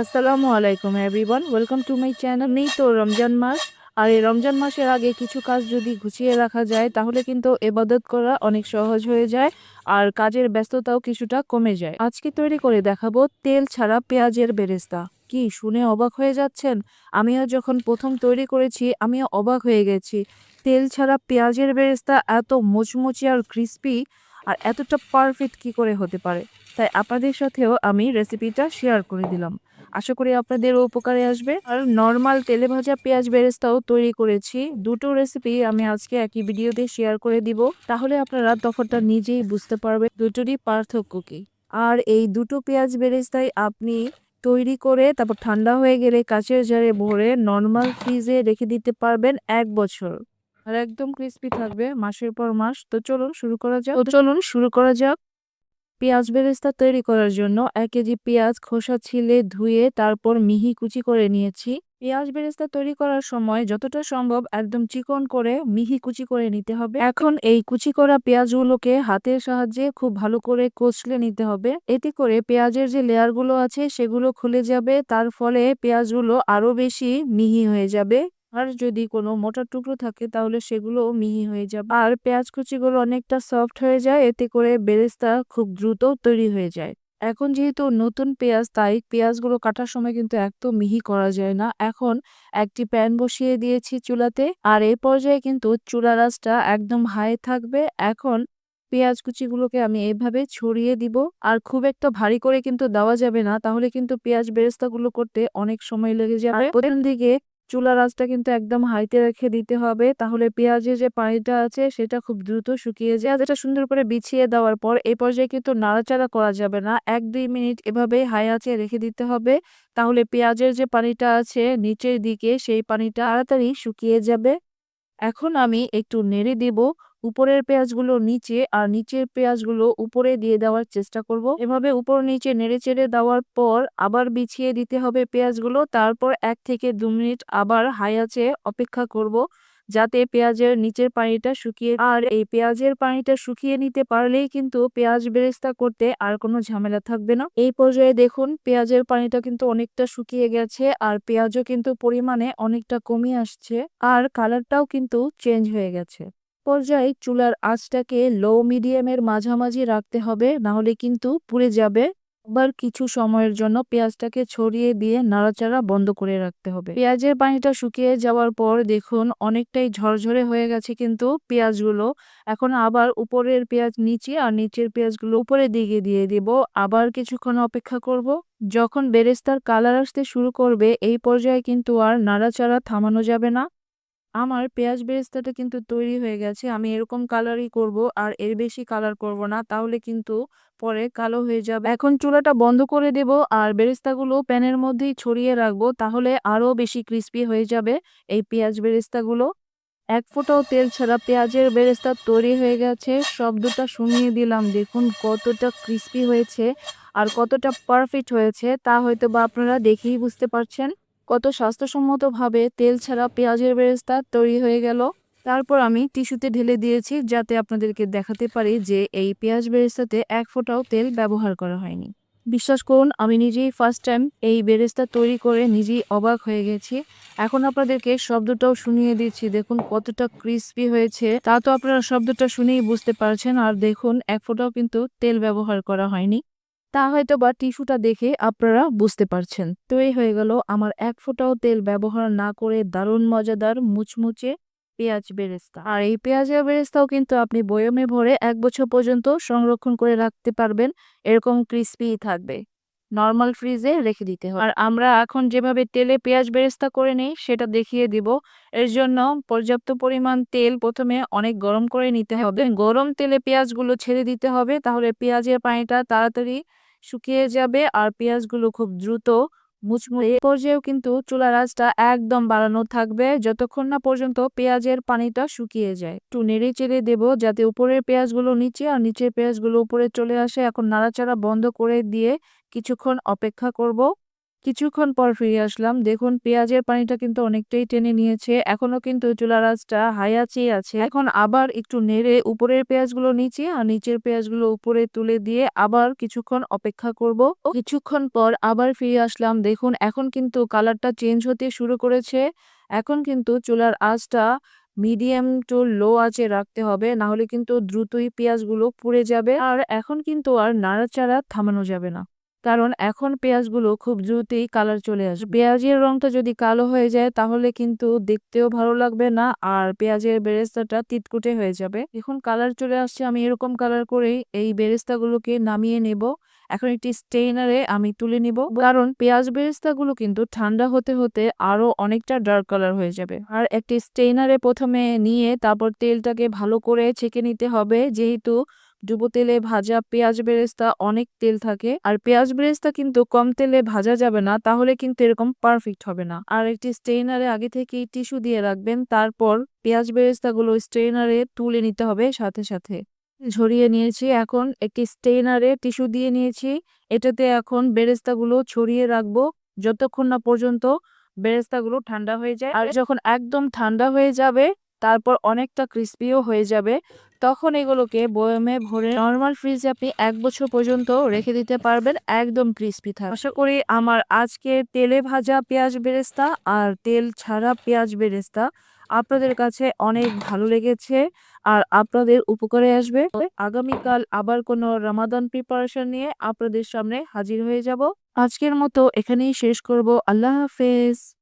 আসসালামু আলাইকুম everyone welcome to my channel নেই তো রমজান মাস। আর এই রমজান মাসের আগে কিছু কাজ যদি গুছিয়ে রাখা যায়, তাহলে কিন্তু এবাদত করা অনেক সহজ হয়ে যায় আর কাজের ব্যস্ততাও কিছুটা কমে যায়। আজকে তৈরি করে দেখাবো তেল ছাড়া পেঁয়াজের বেরেস্তা। কি শুনে অবাক হয়ে যাচ্ছেন? আমিও যখন প্রথম তৈরি করেছি, আমিও অবাক হয়ে গেছি। তেল ছাড়া পেঁয়াজের বেরেস্তা এত মুচমুচে আর ক্রিস্পি আর এতটা পারফেক্ট কি করে হতে পারে? তাই আপনাদের সাথেও আমি রেসিপিটা শেয়ার করে দিলাম। আশা করি আপনাদের উপকারে আসবে। আর নর্মাল তেলে ভাজা পেঁয়াজ বেরেস্তাও তৈরি করেছি। দুটো রেসিপি আমি আজকে একই ভিডিওতে শেয়ার করে দিব। তাহলে আপনারা তফাৎটা নিজেই বুঝতে পারবেন দুটোরই পার্থক্য কি। আর এই দুটো পেঁয়াজ বেরেস্তাই আপনি তৈরি করে তারপর ঠান্ডা হয়ে গেলে কাঁচের জারে ভরে নর্মাল ফ্রিজে রেখে দিতে পারবেন এক বছর। আর একদম ক্রিস্পি থাকবে মাসের পর মাস। তো চলুন শুরু করা যাক। চলুন শুরু করা যাক। পেঁয়াজ বেরেস্তা তৈরি করার জন্য এক কেজি পেঁয়াজ, খোসা ছিলে ধুয়ে তারপর মিহি কুচি করে নিয়েছি। পেঁয়াজ বেরেস্তা তৈরি করার সময় যতটা সম্ভব একদম চিকন করে মিহি কুচি করে নিতে হবে। এখন এই কুচি করা পেঁয়াজগুলোকে হাতের সাহায্যে খুব ভালো করে কচলে নিতে হবে। এতে করে পেঁয়াজের যে লেয়ারগুলো আছে সেগুলো খুলে যাবে, তার ফলে পেঁয়াজগুলো আরও বেশি মিহি হয়ে যাবে। আর যদি কোনো মোটা টুকরো থাকে তাহলে সেগুলো মিহি হয়ে যাবে। আর পেঁয়াজ কুচিগুলো অনেকটা সফট হয়ে যায়, এতে করে বেরেস্তা খুব দ্রুত তৈরি হয়ে যায়। এখন যেহেতু নতুন পেঁয়াজ, তাই পেঁয়াজগুলো কাটার সময় কিন্তু একদম মিহি করা যায় না। এখন একটি প্যান বসিয়ে দিয়েছি চুলাতে, আর এই পর্যায়ে কিন্তু চুলা রাসটা একদম হাই থাকবে। এখন পেঁয়াজ কুচিগুলোকে আমি এইভাবে ছড়িয়ে দিব, আর খুব একটা ভারী করে কিন্তু দেওয়া যাবে না, তাহলে কিন্তু পেঁয়াজ বেরেস্তাগুলো করতে অনেক সময় লেগে যাবে। প্রথম দিকে চুলার আঁচটা কিন্তু একদম হাইতে রেখে দিতে হবে। তাহলে পেঁয়াজের যে পানিটা আছে, সেটা খুব দ্রুত শুকিয়ে যায়। যেটা সুন্দর করে বিছিয়ে দেওয়ার পর এই পর্যায়ে কিন্তু নাড়াচাড়া করা যাবে না। এক দুই মিনিট এভাবে হাই আঁচে রেখে দিতে হবে। তাহলে পেঁয়াজের যে পানিটা আছে, নিচের দিকে সেই পানিটা তাড়াতাড়ি শুকিয়ে যাবে। এখন আমি একটু নেড়ে দেব। উপরের পেঁয়াজগুলো নিচে আর নিচের পেঁয়াজগুলো উপরে দিয়ে দেওয়ার চেষ্টা করব। এভাবে উপর নিচে নেড়ে চেড়ে দেওয়ার পর আবার বিছিয়ে দিতে হবে পেঁয়াজগুলো। তারপর এক থেকে দু মিনিট আবার হাই অপেক্ষা করব যাতে পেঁয়াজের নিচের পানিটা শুকিয়ে আর এই পেঁয়াজের পানিটা শুকিয়ে নিতে পারলেই কিন্তু পেঁয়াজ বেরেস্তা করতে আর কোনো ঝামেলা থাকবে না। এই পর্যায়ে দেখুন পেঁয়াজের পানিটা কিন্তু অনেকটা শুকিয়ে গেছে আর পেঁয়াজও কিন্তু পরিমাণে অনেকটা কমে আসছে আর কালারটাও কিন্তু চেঞ্জ হয়ে গেছে। পর্যায়ে চুলার আঁচটাকে লো মিডিয়ামের মাঝামাঝি রাখতে হবে না হলে কিন্তু পুড়ে যাবে। আবার কিছু সময়ের জন্য পেঁয়াজটাকে ছড়িয়ে দিয়ে নাড়াচাড়া বন্ধ করে রাখতে হবে। পেঁয়াজের পানিটা শুকিয়ে যাওয়ার পর দেখুন, অনেকটাই ঝরঝরে হয়ে গেছে কিন্তু পেঁয়াজগুলো। এখন আবার উপরের পেঁয়াজ নিচে আর নিচের পেঁয়াজগুলো উপরের দিকে দিয়ে দিব। আবার কিছুক্ষণ অপেক্ষা করব। যখন বেরেস্তার কালার আসতে শুরু করবে, এই পর্যায়ে কিন্তু আর নাড়াচাড়া থামানো যাবে না। আমার পেঁয়াজ বেরেস্তাটা কিন্তু তৈরি হয়ে গেছে। আমি এরকম কালারই করব আর এর বেশি কালার করব না, তাহলে কিন্তু পরে কালো হয়ে যাবে। এখন চুলাটা বন্ধ করে দেব আর বেরেস্তাগুলো প্যানের মধ্যেই ছড়িয়ে রাখব, তাহলে আরও বেশি ক্রিস্পি হয়ে যাবে এই পেঁয়াজ বেরেস্তাগুলো। এক ফোঁটাও তেল ছাড়া পেঁয়াজের বেরেস্তা তৈরি হয়ে গেছে, শব্দটা শুনিয়ে দিলাম, দেখুন কতটা ক্রিস্পি হয়েছে আর কতটা পারফেক্ট হয়েছে, তা হয়তো বা আপনারা দেখেই বুঝতে পারছেন। কত স্বাস্থ্যসম্মতভাবে তেল ছাড়া পেঁয়াজের বেরেস্তা তৈরি হয়ে গেল। তারপর আমি টিস্যুতে ঢেলে দিয়েছি যাতে আপনাদেরকে দেখাতে পারি যে এই পেঁয়াজ বেরেস্তাতে এক ফোঁটাও তেল ব্যবহার করা হয়নি। বিশ্বাস করুন, আমি নিজেই ফার্স্ট টাইম এই বেরেস্তা তৈরি করে নিজেই অবাক হয়ে গেছি। এখন আপনাদেরকে শব্দটাও শুনিয়ে দিচ্ছি। দেখুন কতটা ক্রিস্পি হয়েছে। তা তো আপনারা শব্দটা শুনেই বুঝতে পারছেন। আর দেখুন, এক ফোঁটাও কিন্তু তেল ব্যবহার করা হয়নি। তা হয়তো বা টিস্যুটা দেখে আপনারা বুঝতে পারছেন। তো এই হয়ে গেল আমার এক ফোঁটাও তেল ব্যবহার না করে দারুণ মজাদার মুচমুচে পেঁয়াজ বেরেস্তা। আর এই পেঁয়াজের বেরেস্তাও কিন্তু আপনি বয়মে ভরে এক বছর পর্যন্ত সংরক্ষণ করে রাখতে পারবেন, এরকম ক্রিস্পি থাকবে। নর্মাল ফ্রিজে রেখে দিতে হবে। আর আমরা এখন যেভাবে তেলে পেঁয়াজ বেরেস্তা করে নেই, সেটা দেখিয়ে দিব। এর জন্য পর্যাপ্ত পরিমাণ তেল প্রথমে অনেক গরম করে নিতে হবে। গরম তেলে পেঁয়াজগুলো ছেড়ে দিতে হবে, তাহলে পেঁয়াজের পানিটা তাড়াতাড়ি শুকিয়ে যাবে আর পেঁয়াজগুলো খুব দ্রুত মুচমুচে এ পর্যায়েও কিন্তু চুলা আঁচটা একদম বাড়ানো থাকবে যতক্ষণ না পর্যন্ত পেঁয়াজের পানিটা শুকিয়ে যায়। একটু নেড়ে চেড়ে দেব যাতে উপরের পেঁয়াজগুলো নিচে আর নিচের পেঁয়াজগুলো উপরে চলে আসে। এখন নাড়াচাড়া বন্ধ করে দিয়ে কিছুক্ষণ অপেক্ষা করব। কিছুক্ষণ পর ফিরে আসলাম। দেখুন, পেঁয়াজের পানিটা কিন্তু অনেকটাই টেনে নিয়েছে। এখনও কিন্তু চুলার আঁচটা হাই আছে। এখন আবার একটু নেড়ে উপরের পেঁয়াজগুলো নিচে আর নিচের পেঁয়াজগুলো উপরে তুলে দিয়ে আবার কিছুক্ষণ অপেক্ষা করব। কিছুক্ষণ পর আবার ফিরে আসলাম। দেখুন, এখন কিন্তু কালারটা চেঞ্জ হতে শুরু করেছে। এখন কিন্তু চুলার আঁচটা মিডিয়াম টু লো আঁচে রাখতে হবে না হলে কিন্তু দ্রুতই পেঁয়াজগুলো পুড়ে যাবে আর এখন কিন্তু আর নাড়াচাড়া থামানো যাবে না। কারণ এখন পেঁয়াজগুলো খুব দ্রুতই কালার চলে আসবে। পেঁয়াজের রংটা যদি কালো হয়ে যায়, তাহলে কিন্তু দেখতেও ভালো লাগবে না আর পেঁয়াজের বেরেস্তাটা তিতকুটে হয়ে যাবে। এখন কালার চলে আসছে, আমি এরকম কালার করেই এই বেরেস্তাগুলোকে নামিয়ে নেব। এখন একটি স্টেইনারে আমি তুলে নিব। কারণ পেঁয়াজ বেরেস্তাগুলো কিন্তু ঠান্ডা হতে হতে আরও অনেকটা ডার্ক কালার হয়ে যাবে। আর একটি স্টেইনারে প্রথমে নিয়ে তারপর তেলটাকে ভালো করে ছেঁকে নিতে হবে। যেহেতু ডুবো তেলে ভাজা পেঁয়াজ বেরেস্তা, অনেক তেল থাকে। আর পেঁয়াজ বেরেস্তা কিন্তু কম তেলে ভাজা যাবে না, তাহলে কিন্তু এরকম পারফেক্ট হবে না। আর একটি স্টেইনারে আগে থেকেই টিস্যু দিয়ে রাখবেন, তারপর পেঁয়াজ বেরেস্তাগুলো স্টেইনারে তুলে নিতে হবে সাথে সাথে। ঝরিয়ে নিয়েছি এখন একটি স্টেইনারে টিস্যু দিয়ে নিয়েছি। এটাতে এখন বেরেস্তাগুলো ছড়িয়ে রাখব যতক্ষণ না পর্যন্ত বেরেস্তাগুলো ঠান্ডা হয়ে যায়। আর যখন একদম ঠান্ডা হয়ে যাবে তারপর অনেকটা ক্রিস্পিও হয়ে যাবে। তখন এগুলোকে বয়মে ভরে নর্মাল ফ্রিজে আপনি এক বছর পর্যন্ত রেখে দিতে পারবেন, একদম ক্রিস্পি থাকে আশা করি আমার আজকে তেলে ভাজা পেঁয়াজ বেরেস্তা আর তেল ছাড়া পেঁয়াজ বেরেস্তা আপনাদের কাছে অনেক ভালো লেগেছে আর আপনাদের উপকারে আসবে। আগামীকাল আবার কোনো রামাদান প্রিপারেশন নিয়ে আপনাদের সামনে হাজির হয়ে যাব। আজকের মতো এখানেই শেষ করব। আল্লাহ হাফেজ।